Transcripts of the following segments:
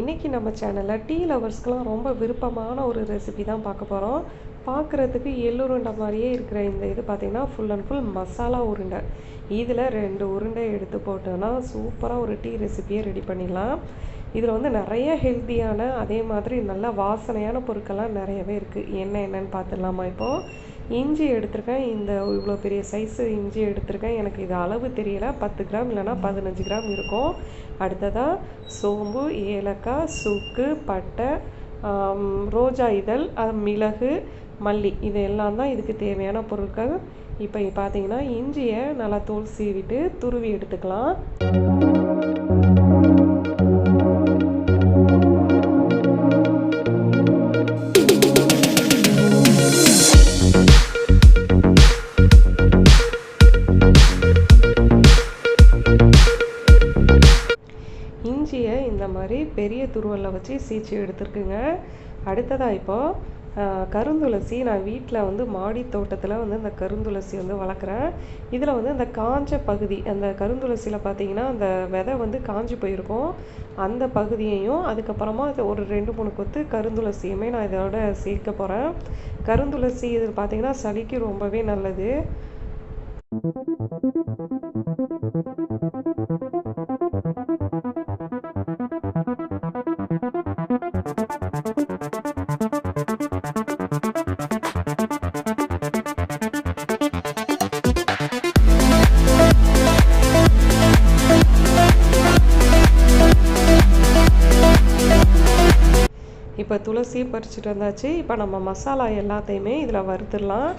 இன்றைக்கி நம்ம சேனலில் டீ லவர்ஸ்க்கெலாம் ரொம்ப விருப்பமான ஒரு ரெசிபி தான் பார்க்க போகிறோம் பார்க்குறதுக்கு எள்ளுருண்டை மாதிரியே இருக்கிற இந்த இது பார்த்திங்கன்னா ஃபுல் அண்ட் ஃபுல் மசாலா உருண்டை. இதில் ரெண்டு உருண்டை எடுத்து போட்டோன்னா சூப்பராக ஒரு டீ ரெசிபியை ரெடி பண்ணிடலாம். இதில் வந்து நிறைய ஹெல்த்தியான அதே மாதிரி நல்ல வாசனையான பொருட்கள்லாம் நிறையவே இருக்குது என்ன என்னன்னு பார்த்துடலாமா இப்போது இஞ்சி எடுத்திருக்கேன். இந்த இவ்வளோ பெரிய சைஸு இஞ்சி எடுத்திருக்கேன். எனக்கு இது அளவு தெரியல. பத்து கிராம் இல்லைனா பதினஞ்சு கிராம் இருக்கும். அடுத்ததாக சோம்பு ஏலக்காய் சுக்கு பட்டை ரோஜா இதழ் மிளகு மல்லி. இது எல்லாம் தான் இதுக்கு தேவையான பொருட்கள். இப்போ பார்த்தீங்கன்னா இஞ்சியை நல்லா தோல் சீவிட்டு துருவி எடுத்துக்கலாம். துருவலை வச்சு சீச்சு எடுத்துருக்குங்க. அடுத்ததாக இப்போது கருந்துளசி நான் வீட்டில் வந்து மாடி தோட்டத்தில் வந்து இந்த கருந்துளசி வந்து வளர்க்குறேன். இதில் வந்து அந்த காஞ்ச பகுதி அந்த கருந்துளசியில் பார்த்தீங்கன்னா அந்த விதை வந்து காஞ்சி போயிருக்கும். அந்த பகுதியையும் அதுக்கப்புறமா அது ஒரு ரெண்டு மூணு கொத்து கருந்துளசியுமே நான் இதோட சேர்க்க போகிறேன் கருந்துளசி இது பார்த்தீங்கன்னா சளிக்கு ரொம்பவே நல்லது. துளசி பறிச்சுட்டு வந்தாச்சு. இப்போ நம்ம மசாலா எல்லாத்தையுமே இதில் வறுத்துடலாம்.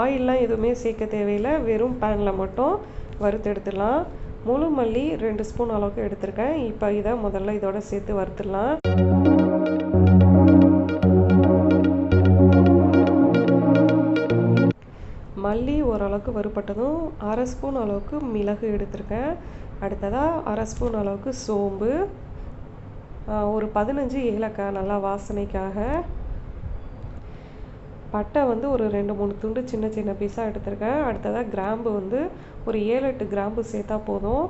ஆயிலெலாம் எதுவுமே சேர்க்க தேவையில்லை. வெறும் பேனில் மட்டும் வறுத்து எடுத்துடலாம் முழு மல்லி ரெண்டு ஸ்பூன் அளவுக்கு எடுத்திருக்கேன். இப்போ இதை முதல்ல இதோட சேர்த்து வறுத்துடலாம். மல்லி ஓரளவுக்கு வறுப்பட்டதும் அரை ஸ்பூன் அளவுக்கு மிளகு எடுத்திருக்கேன். அடுத்ததாக அரை ஸ்பூன் அளவுக்கு சோம்பு. ஒரு பதினஞ்சு ஏலக்காய் நல்லா வாசனைக்காக பட்டை வந்து ஒரு ரெண்டு மூணு துண்டு சின்ன சின்ன பீஸாக எடுத்திருக்கேன். அடுத்ததாக கிராம்பு வந்து ஒரு ஏழு எட்டு கிராம்பு சேர்த்தா போதும்.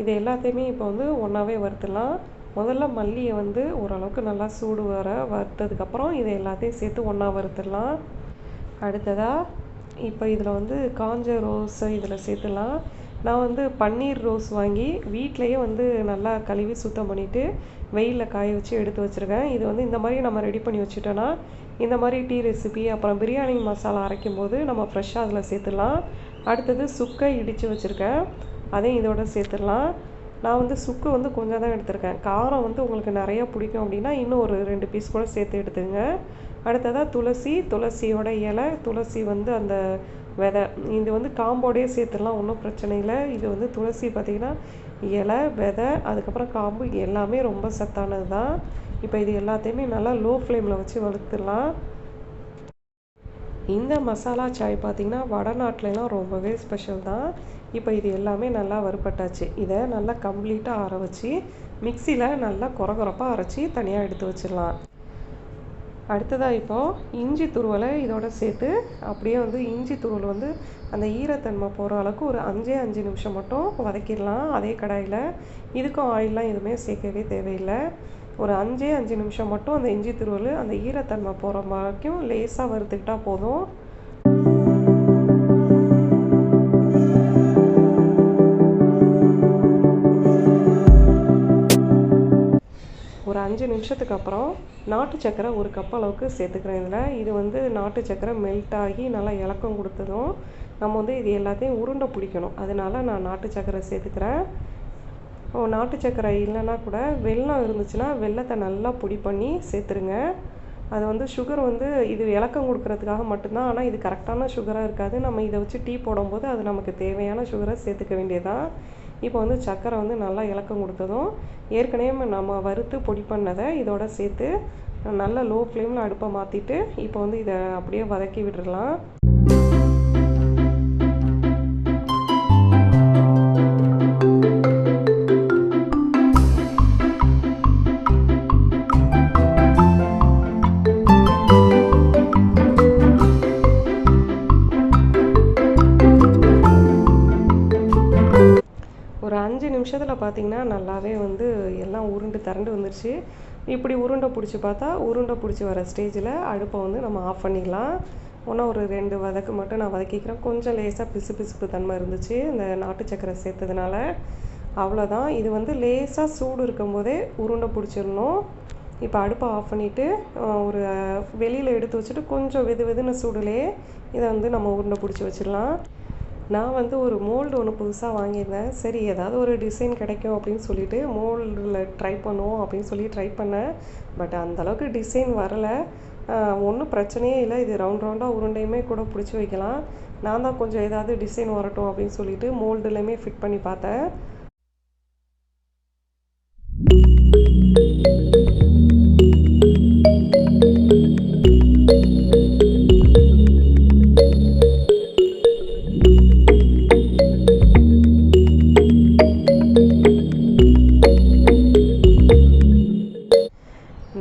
இது எல்லாத்தையுமே இப்போ வந்து ஒன்றாவே வறுத்துடலாம். முதல்ல மல்லியை வந்து ஓரளவுக்கு நல்லா சூடு வர வறுத்ததுக்கப்புறம் இதை எல்லாத்தையும் சேர்த்து ஒன்றா வறுத்துடலாம். அடுத்ததாக இப்போ இதில் வந்து காஞ்ச ரோஸை இதில் சேர்த்துலாம் நான் வந்து பன்னீர் ரோஸ் வாங்கி வீட்டிலையே வந்து நல்லா கழுவி சுத்தம் பண்ணிவிட்டு வெயிலில் காய வச்சு எடுத்து வச்சுருக்கேன். இது வந்து இந்த மாதிரி நம்ம ரெடி பண்ணி வச்சுட்டோன்னா இந்த மாதிரி டீ ரெசிபி அப்புறம் பிரியாணி மசாலா அரைக்கும் போது நம்ம ஃப்ரெஷ்ஷாக அதில் சேர்த்துடலாம். அடுத்தது சுக்கை இடித்து வச்சுருக்கேன். அதையும் இதோட சேர்த்துடலாம். நான் வந்து சுக்கு வந்து கொஞ்சம் தான் எடுத்திருக்கேன். காரம் வந்து உங்களுக்கு நிறைய பிடிக்கும் அப்படின்னா இன்னும் ஒரு ரெண்டு பீஸ் கூட சேர்த்து எடுத்துங்க அடுத்ததாக துளசி துளசியோட இலை துளசி வந்து அந்த விதை இது வந்து காம்போடையே சேர்த்துடலாம் ஒன்றும் பிரச்சனை இல்லை. இது வந்து துளசி பார்த்திங்கன்னா இலை விதை அதுக்கப்புறம் காம்பு எல்லாமே ரொம்ப சத்தானது தான். இப்போ இது எல்லாத்தையுமே நல்லா லோ ஃப்ளேமில் வச்சு வளர்த்துடலாம் இந்த மசாலா சாய் பார்த்திங்கன்னா வடநாட்டிலலாம் ரொம்பவே ஸ்பெஷல் தான். இப்போ இது எல்லாமே நல்லா வறுபட்டாச்சு. இதை நல்லா கம்ப்ளீட்டாக ஆற வச்சு மிக்சியில் நல்லா குறகுறப்பாக அரைச்சி தனியாக எடுத்து வச்சிடலாம். அடுத்ததாக இப்போது இஞ்சி துருவலை இதோட சேர்த்து அப்படியே வந்து இஞ்சி துருவல் வந்து அந்த ஈரத்தன்மை போகிற அளவுக்கு ஒரு அஞ்சே அஞ்சு நிமிஷம் மட்டும் வதக்கிடலாம். அதே கடாயில் இதுக்கும் ஆயிலெலாம் எதுவுமே சேர்க்கவே தேவையில்லை. ஒரு அஞ்சே அஞ்சு நிமிஷம் மட்டும் அந்த இஞ்சி துருவல் அந்த ஈரத்தன்மை போகிற வரைக்கும் லேசாக வறுத்துக்கிட்டால் போதும். அஞ்சு நிமிஷத்துக்கு அப்புறம் நாட்டு சக்கரை ஒரு கப் அளவுக்கு சேர்த்துக்கிறேன் இதில். இது வந்து நாட்டு சக்கரை மெல்ட் ஆகி நல்லா இலக்கம் கொடுத்ததும் நம்ம வந்து இது எல்லாத்தையும் உருண்டை பிடிக்கணும். அதனால நான் நாட்டு சக்கரை சேர்த்துக்கிறேன். ஓ நாட்டு சக்கரை இல்லைன்னா கூட வெல்லம் இருந்துச்சுன்னா வெல்லத்தை நல்லா பொடி பண்ணி சேர்த்துருங்க. அது வந்து சுகர் வந்து இது இலக்கம் கொடுக்கறதுக்காக மட்டும்தான் ஆனால் இது கரெக்டான சுகராக இருக்காது. நம்ம இதை வச்சு டீ போடும்போது அது நமக்கு தேவையான சுகரை சேர்த்துக்க வேண்டியதான் இப்போ வந்து சக்கரை வந்து நல்லா இலக்கம் கொடுத்ததும் ஏற்கனவே நம்ம வறுத்து பொடி பண்ணதை இதோட சேர்த்து நல்லா லோ ஃப்ளேமில் அடுப்பை மாற்றிட்டு இப்போ வந்து இதை அப்படியே வதக்கி அஞ்சு நிமிஷத்தில் பார்த்திங்கன்னா நல்லாவே வந்து எல்லாம் உருண்டு திரண்டு வந்துருச்சு. இப்படி உருண்டை பிடிச்சி பார்த்தா உருண்டை பிடிச்சி வர ஸ்டேஜில் அடுப்பை வந்து நம்ம ஆஃப் பண்ணிடலாம். ஒன்றா ஒரு ரெண்டு வதக்கு மட்டும் நான் வதக்கிக்கிறேன். கொஞ்சம் லேசாக பிசு பிசுப்பு தன்மை இருந்துச்சு. இந்த நாட்டு சக்கரை சேர்த்ததுனால. அவ்வளோதான் இது வந்து லேசாக சூடு இருக்கும்போதே உருண்டை பிடிச்சிடணும். இப்போ அடுப்பை ஆஃப் பண்ணிவிட்டு ஒரு வெளியில் எடுத்து வச்சுட்டு கொஞ்சம் வெது வெதுன்னு சூடுலேயே இதை வந்து நம்ம உருண்டை பிடிச்சி வச்சிடலாம். நான் வந்து ஒரு மோல்டு ஒன்று புதுசாக வாங்கியிருந்தேன். சரி ஏதாவது ஒரு டிசைன் கிடைக்கும் அப்படின்னு சொல்லிட்டு மோல்டில் ட்ரை பண்ணுவோம் அப்படின்னு சொல்லி ட்ரை பண்ணேன். பட் அந்தளவுக்கு டிசைன் வரலை. ஒன்றும் பிரச்சனையே இல்லை. இது ரவுண்ட் ரவுண்டாக உருண்டையுமே கூட பிடிச்சி வைக்கலாம். நான் தான் கொஞ்சம் ஏதாவது டிசைன் வரட்டும் அப்படின்னு சொல்லிட்டு மோல்டுலையுமே ஃபிட் பண்ணி பார்த்தேன்.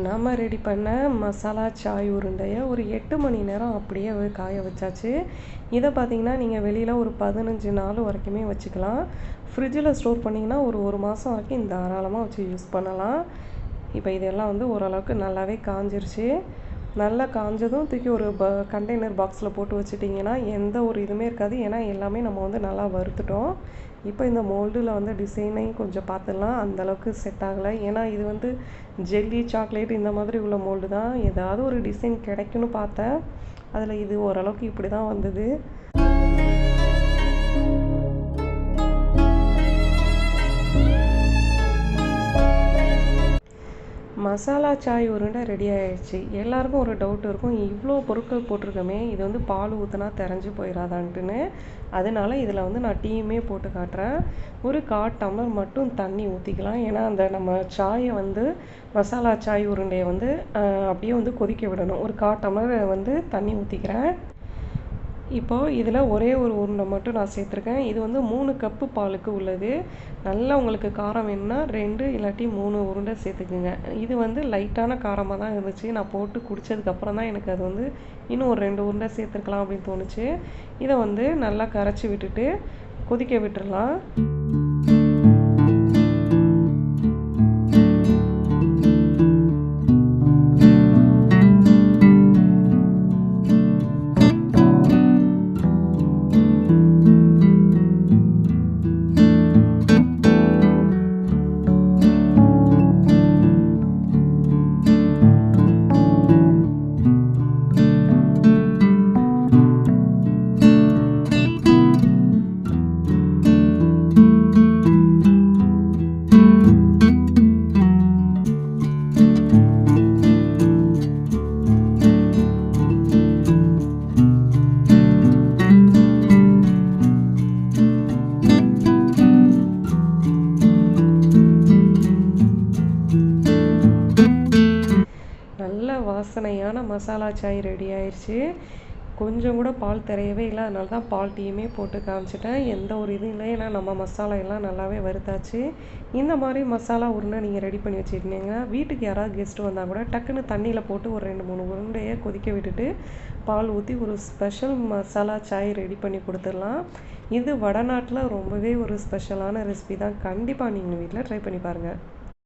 நம்ம ரெடி பண்ண மசாலா சாய் உருண்டையை ஒரு எட்டு மணி நேரம் அப்படியே காய வச்சாச்சு. இதை பார்த்தீங்கன்னா நீங்கள் வெளியில் ஒரு பதினஞ்சு நாள் வரைக்குமே வச்சுக்கலாம். ஃப்ரிட்ஜில் ஸ்டோர் பண்ணிங்கன்னா ஒரு ஒரு மாதம் வரைக்கும் தாராளமாக வச்சு யூஸ் பண்ணலாம். இப்போ இதெல்லாம் வந்து ஓரளவுக்கு நல்லாவே காஞ்சிருச்சு. நல்லா காஞ்சதும் தூக்கி ஒரு ப கண்டெய்னர் பாக்ஸில் போட்டு வச்சுட்டிங்கன்னா எந்த ஒரு இதுவுமே இருக்காது. ஏன்னா எல்லாமே நம்ம வந்து நல்லா வறுத்துட்டோம். இப்போ இந்த மோல்டில் வந்து டிசைனையும் கொஞ்சம் பார்த்துடலாம். அந்தளவுக்கு செட் ஆகலை. ஏன்னா இது வந்து ஜெல்லி சாக்லேட் இந்த மாதிரி உள்ள மோல்டு தான். ஏதாவது ஒரு டிசைன் கிடைக்குன்னு பார்த்தேன். அதில் இது ஓரளவுக்கு இப்படி தான் வந்தது. மசாலா சாய் உருண்டை ரெடி ஆயிடுச்சு. எல்லாருக்கும் ஒரு டவுட் இருக்கும். இவ்வளோ பொருட்கள் போட்டிருக்கோமே இது வந்து பால் ஊற்றினா தெரிஞ்சு போயிடாதான்ட்டுன்னு அதனால இதில் வந்து நான் டீயுமே போட்டு காட்டுறேன். ஒரு கால் டம்ளர் மட்டும் தண்ணி ஊற்றிக்கலாம் ஏன்னா அந்த நம்ம சாயை வந்து மசாலா சாய் உருண்டையை வந்து அப்படியே வந்து கொதிக்க விடணும். ஒரு கால் டம்ளர் வந்து தண்ணி ஊற்றிக்கிறேன் இப்போது இதில் ஒரே ஒரு உருண்டை மட்டும் நான் சேர்த்துருக்கேன். இது வந்து மூணு கப்பு பாலுக்கு உள்ளது. நல்லா உங்களுக்கு காரம் வேணும்னா ரெண்டு இல்லாட்டி மூணு உருண்டை சேர்த்துக்குங்க. இது வந்து லைட்டான காரமாக தான் இருந்துச்சு. நான் போட்டு குடித்ததுக்கப்புறம் தான் எனக்கு அது வந்து இன்னும் ஒரு ரெண்டு உருண்டை சேர்த்துருக்கலாம் அப்படின்னு தோணுச்சு. இதை வந்து நல்லா கரைச்சி விட்டுட்டு கொதிக்க விட்டுடலாம் வாசனையான மசாலா சாய் ரெடி ஆயிடுச்சு கொஞ்சம் கூட பால் தெரியவே இல்லை. அதனால தான் பால் டீயுமே போட்டு காமிச்சிட்டேன். எந்த ஒரு இதுவும் இல்லை. ஏன்னா நம்ம மசாலா எல்லாம் நல்லாவே வறுத்தாச்சு. இந்த மாதிரி மசாலா உருண்டை நீங்கள் ரெடி பண்ணி வச்சுருந்தீங்கன்னா வீட்டுக்கு யாராவது கெஸ்ட்டு வந்தால் கூட டக்குன்னு தண்ணியில் போட்டு ஒரு ரெண்டு மூணு உருண்டையை கொதிக்க விட்டுட்டு பால் ஊற்றி ஒரு ஸ்பெஷல் மசாலா சாய் ரெடி பண்ணி கொடுத்துடலாம். இது வடநாட்டில் ரொம்பவே ஒரு ஸ்பெஷலான ரெசிபி தான். கண்டிப்பாக நீங்கள் வீட்டில் ட்ரை பண்ணி பாருங்கள்